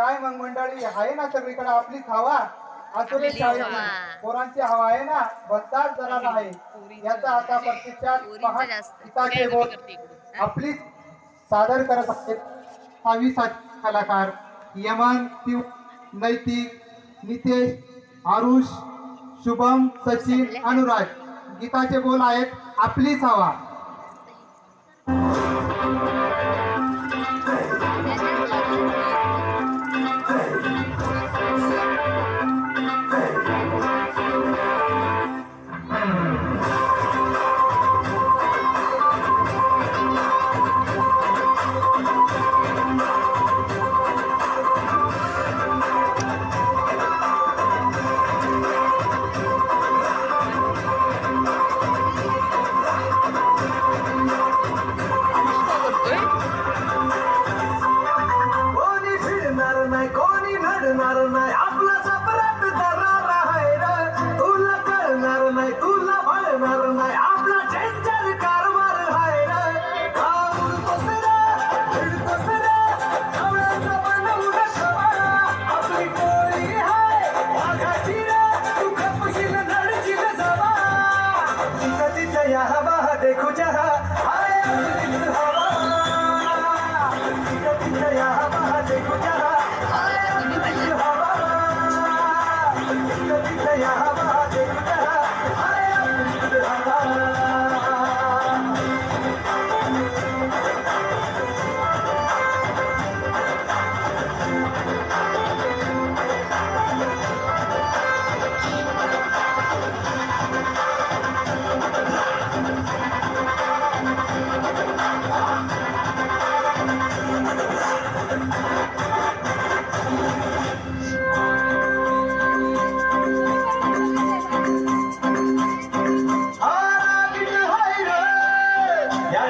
काय मग मंडळी? आहे ना सगळीकडे आपलीच हवा. असली शाळेला पोरांची हवा आहे ना. बदलाच जरा आहे. याचा आता प्रत्यक्षात पिताचे बोल आपलीच सादर करत असते. कलाकार यमन नैतिक नितेश आरुष शुभम सचिन अनुराग. गीताचे बोल आहेत. आपलीच हवा.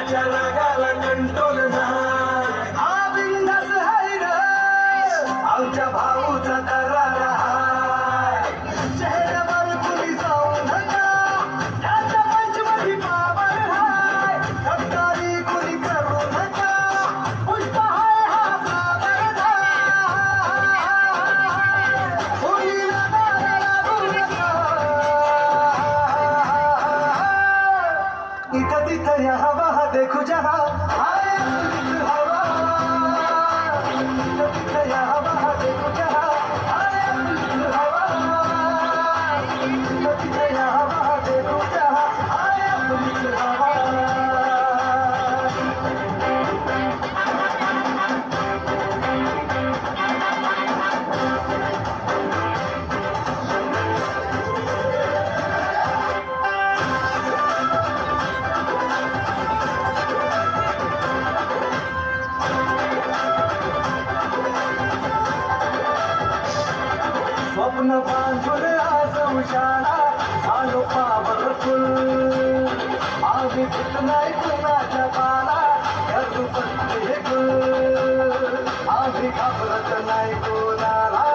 జలగలనంటూ मन बांधून आसवशाला आलो पावरफुल आम्ही भीत नाही कुणाच्या बाला धरू पण आम्ही घाबरत नाही कोणाला.